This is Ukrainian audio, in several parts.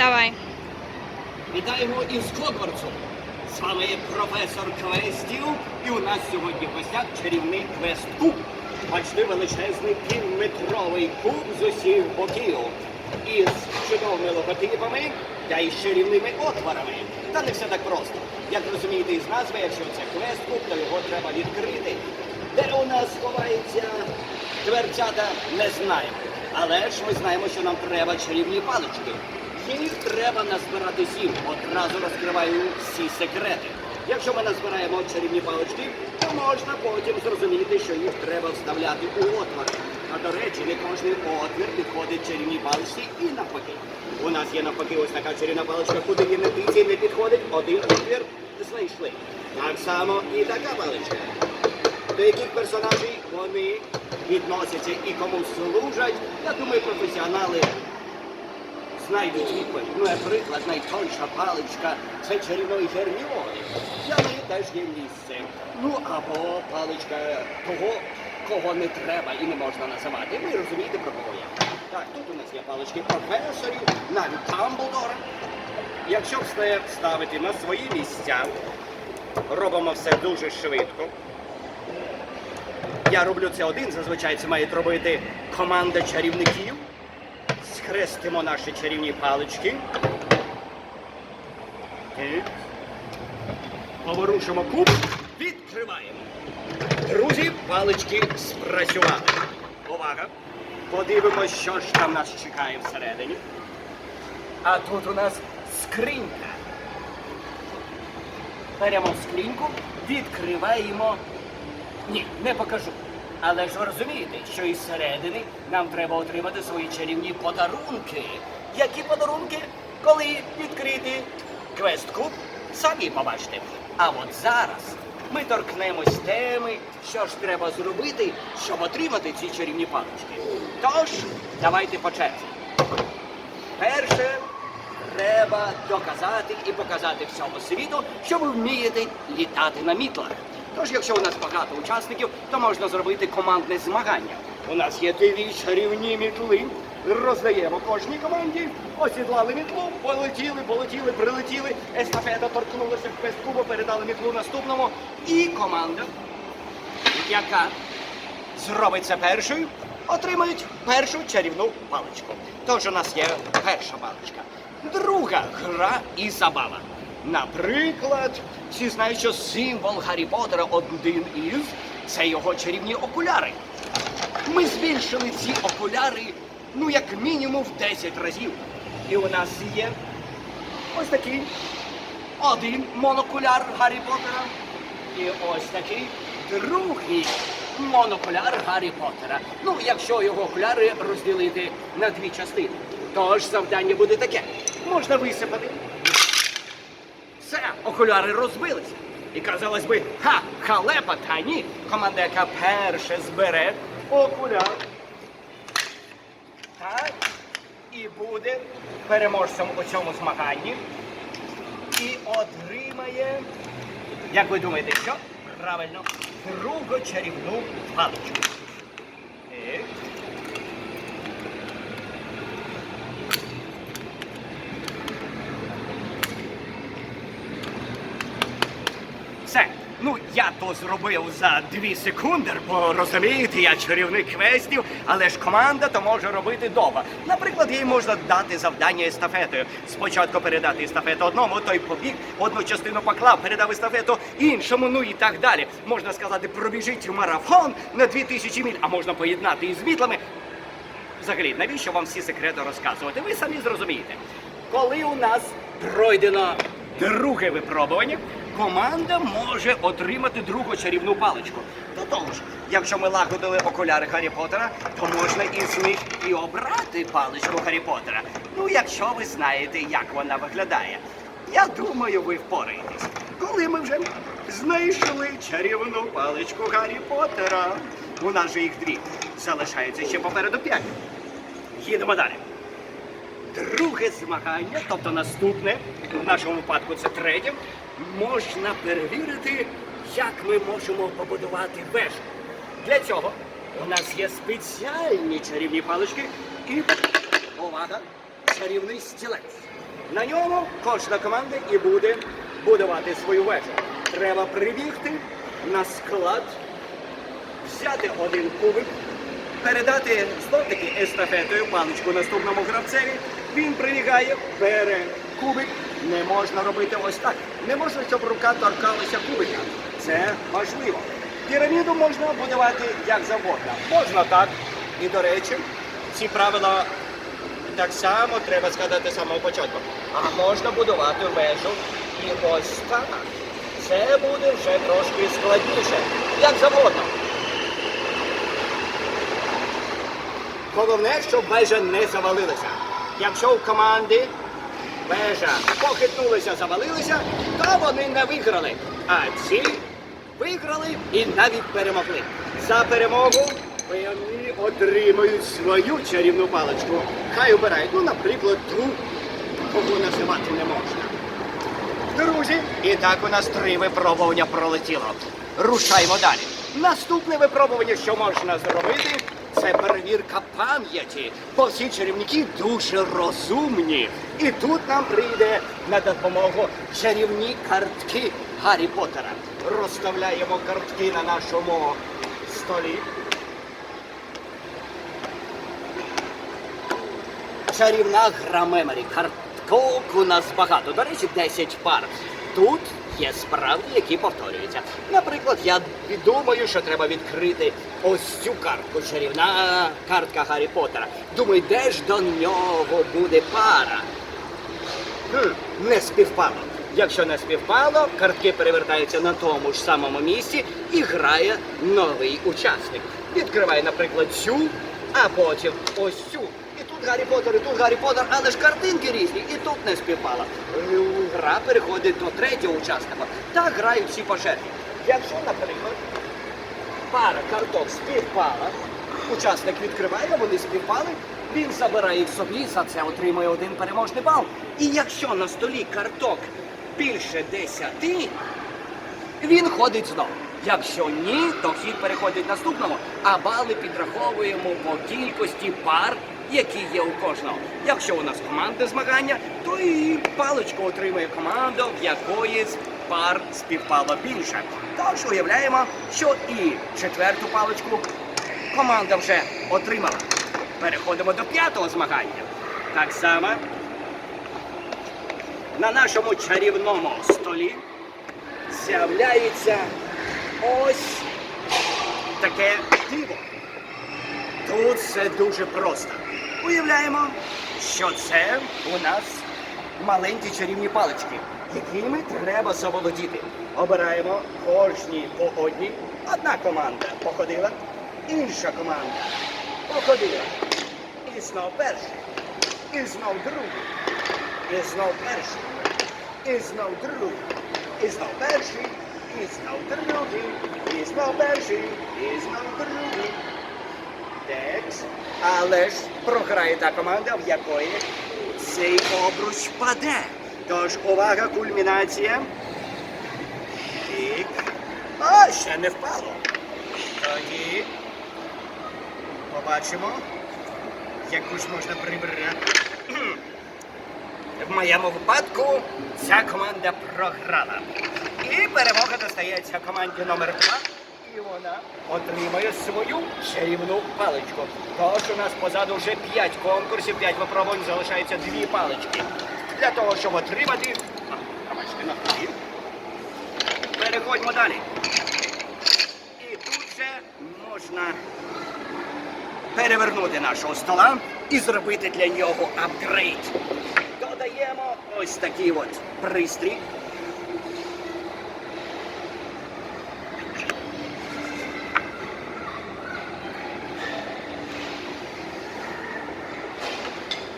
Давай. Вітаємо із Хогвартсу. З вами професор Квестів, і у нас сьогодні в гостях чарівний квест куб. Бачите, величезний півметровий куб з усіх боків. Із чудовими логотипами та із чарівними отворами. Та не все так просто. Як розумієте із назви, якщо це квест куб, то його треба відкрити. Де у нас ховається дверцята, не знаємо. Але ж ми знаємо, що нам треба чарівні палички. Їх треба назбирати сім. Одразу розкриваю всі секрети. Якщо ми назбираємо чарівні палички, то можна потім зрозуміти, що їх треба вставляти у отвори. А до речі, не кожний отвір підходить чарівній паличці і навпаки. У нас є навпаки ось така чарівна паличка, куди інвестиції не підходить, один отвір знайшли. Так само і така паличка. До яких персонажей вони відносяться і кому служать, я думаю, професіонали знайдуть відповідь. Ну, наприклад, найтонша паличка це чарівної Герміони. Для неї теж є місце. Ну або паличка того, кого не треба і не можна називати. Ви розумієте, про кого я. Так, тут у нас є палички професорів, навіть Тамблдора. Якщо все ставити на свої місця, робимо все дуже швидко. Я роблю це один, зазвичай це має робити команда чарівників. Схрестимо наші чарівні палички. Поворушимо куб, відкриваємо. Друзі, палички спрацювали. Увага! Подивимось, що ж там нас чекає всередині. А тут у нас скринька. Беремо скриньку, відкриваємо. Ні, не покажу. Але ж ви розумієте, що із середини нам треба отримати свої чарівні подарунки. Які подарунки? Коли відкрити квест-куб, самі побачите. А от зараз ми торкнемось теми, що ж треба зробити, щоб отримати ці чарівні палички. Тож, давайте по черзі. Перше, треба доказати і показати всьому світу, що ви вмієте літати на мітлах. Тож, якщо у нас багато учасників, то можна зробити командне змагання. У нас є дві чарівні мітли. Роздаємо кожній команді, осідлали мітлу, полетіли, полетіли, прилетіли. Естафета торкнулася в квест-кубу, передали мітлу наступному. І команда, яка зробить це першою, отримають першу чарівну паличку. Тож у нас є перша паличка. Друга гра і забава. Наприклад, всі знають, що символ Гаррі Поттера один із це його чарівні окуляри. Ми збільшили ці окуляри, ну, як мінімум, в 10 разів. І у нас є ось такий один монокуляр Гаррі Поттера. І ось такий другий монокуляр Гаррі Поттера. Ну, якщо його окуляри розділити на дві частини. Тож завдання буде таке. Можна висипати. Все, окуляри розбилися. І казалось би, ха, халепа, та ні. Команда, яка перше збере окуляр. Так. І буде переможцем у цьому змаганні. І отримає, як ви думаєте, що? Правильно, другу чарівну паличку. Так. Все. Ну, зробив за дві секунди, бо розумієте, я чарівник квестів, але ж команда то може робити довго. Наприклад, їй можна дати завдання естафетою. Спочатку передати естафету одному, той побіг, одну частину поклав, передав естафету іншому, ну і так далі. Можна сказати, пробіжіть марафон на 2000 міль, а можна поєднати із мітлами. Взагалі, навіщо вам всі секрети розказувати? Ви самі зрозумієте. Коли у нас пройдено друге випробування, команда може отримати другу чарівну паличку. До того ж, якщо ми лагодили окуляри Гаррі Поттера, то можна із них і обрати паличку Гаррі Поттера. Ну, якщо ви знаєте, як вона виглядає. Я думаю, ви впораєтесь. Коли ми вже знайшли чарівну паличку Гаррі Поттера. У нас же їх дві. Залишається ще попереду п'ять. Їдемо далі. Друге змагання, тобто наступне, в нашому випадку це третє, можна перевірити, як ми можемо побудувати вежу. Для цього у нас є спеціальні чарівні палички і увага, чарівний стілець. На ньому кожна команда і буде будувати свою вежу. Треба прибігти на склад, взяти один кубик, передати знов таки естафетою паличку наступному гравцеві. Він прибігає, бере кубик. Не можна робити ось так. Не можна, щоб рука торкалася кубика. Це важливо. Піраміду можна будувати як завгодно. Можна так. І до речі, ці правила так само треба згадати з самого початку. А можна будувати вежу і ось так. Це буде вже трошки складніше. Як завгодно. Головне, щоб вежа не завалилася. Якщо в команди вежа похитнулася, завалилася, то вони не виграли. А ці виграли і навіть перемогли. За перемогу вони отримають свою чарівну паличку. Хай обирають, ну, наприклад, ту, кого називати не можна. Друзі, і так у нас три випробування пролетіло. Рушаймо далі. Наступне випробування, що можна зробити, це перевірка пам'яті. Бо всі чарівники дуже розумні. І тут нам прийде на допомогу чарівні картки Гаррі Поттера. Розставляємо картки на нашому столі. Чарівна гра меморі. Карток у нас багато. До речі, 10 пар. Тут є справи, які повторюються. Наприклад, я думаю, що треба відкрити ось цю картку. Чарівна картка Гаррі Поттера. Думаю, де ж до нього буде пара? Не співпало. Якщо не співпало, картки перевертаються на тому ж самому місці і грає новий учасник. Відкриває, наприклад, цю, а потім ось цю. І тут Гаррі Поттер, і тут Гаррі Поттер, але ж картинки різні, і тут не співпало. Гра переходить до третього учасника. Так грають всі по черзі. Якщо, наприклад, пара карток співпала, учасник відкриває, вони співпали, він забирає їх собі, за це отримує один переможний бал. І якщо на столі карток більше десяти, він ходить знову. Якщо ні, то хід переходить наступному, а бали підраховуємо по кількості пар, які є у кожного. Якщо у нас командне змагання, то і паличку отримує команда, в якої пар співпало більше. Тож уявляємо, що і четверту паличку команда вже отримала. Переходимо до п'ятого змагання. Так само на нашому чарівному столі з'являється ось таке диво. Тут все дуже просто. Уявляємо, що це у нас маленькі чарівні палички, якими треба заволодіти. Обираємо кожній по одній. Одна команда походила, інша команда походила. І знов перший, і знов другий, і знов перший, і знов другий, і знов перший, і знов другий, і знов перший, і знов другий. Текс. Але ж програє та команда, в якої цей обруч паде. Тож увага, кульмінація. Тік. А, ще не впало. Тоді побачимо, яку ж можна прибрати. В моєму випадку ця команда програла. І перемога достається команді номер 2 і вона отримає свою чарівну паличку. Тож у нас позаду вже 5 конкурсів, 5 випробувань, залишається дві палички. Для того, щоб отримати. А, пробачте, навпаки. Переходьмо далі. І тут же можна перевернути нашого стола і зробити для нього апгрейд. Додаємо ось такий от пристрій.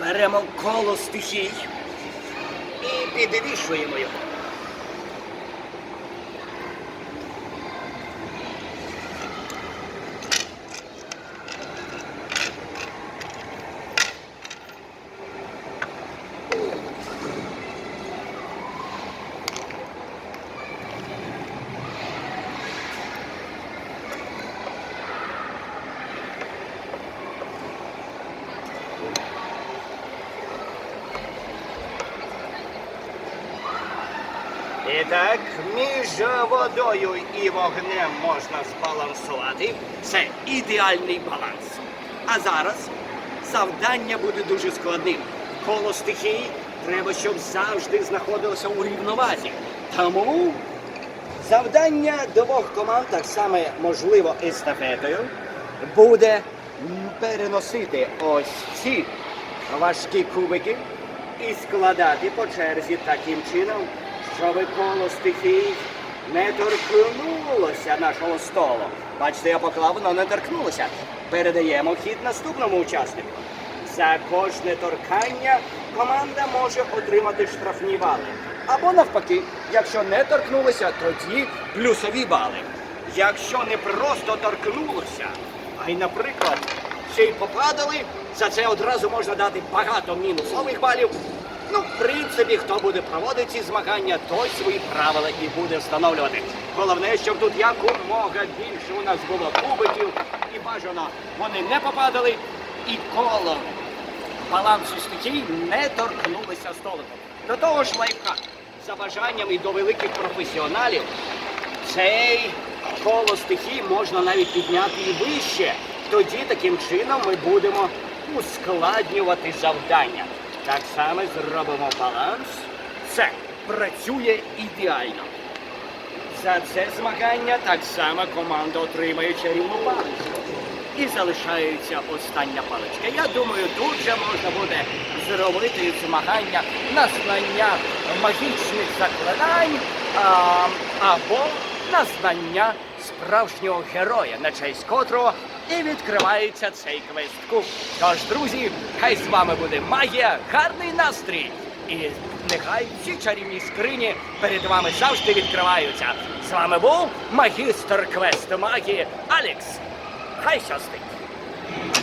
Беремо коло стихій і підвішуємо його. Так, між водою і вогнем можна збалансувати. Це ідеальний баланс. А зараз завдання буде дуже складним. Коло стихії треба, щоб завжди знаходилося у рівновазі. Тому завдання двох команд, так само можливо естафетою, буде переносити ось ці важкі кубики і складати по черзі таким чином, щоб коло стихій не торкнулося нашого столу. Бачите, я поклав, воно не торкнулося. Передаємо хід наступному учаснику. За кожне торкання команда може отримати штрафні бали. Або навпаки, якщо не торкнулися, тоді плюсові бали. Якщо не просто торкнулося, а й, наприклад, ще й попадали, за це одразу можна дати багато мінусових балів. Ну, в принципі, хто буде проводити ці змагання, той свої правила і буде встановлювати. Головне, щоб тут якомога більше у нас було кубиків і бажано вони не попадали і коло балансу стихій не торкнулися столиком. До того ж лайфхак. За бажанням і до великих професіоналів цей коло стихій можна навіть підняти і вище. Тоді таким чином ми будемо ускладнювати завдання. Так само зробимо баланс. Це працює ідеально. За це змагання так само команда отримає чарівну паличку. І залишається остання паличка. Я думаю, тут же можна буде зробити змагання на знання магічних заклинань а, або на знання справжнього героя, на честь котрого і відкривається цей квест-куб. Тож, друзі, хай з вами буде магія, гарний настрій. І нехай всі чарівні скрині перед вами завжди відкриваються. З вами був магістр квест магії Алекс. Хай щастить!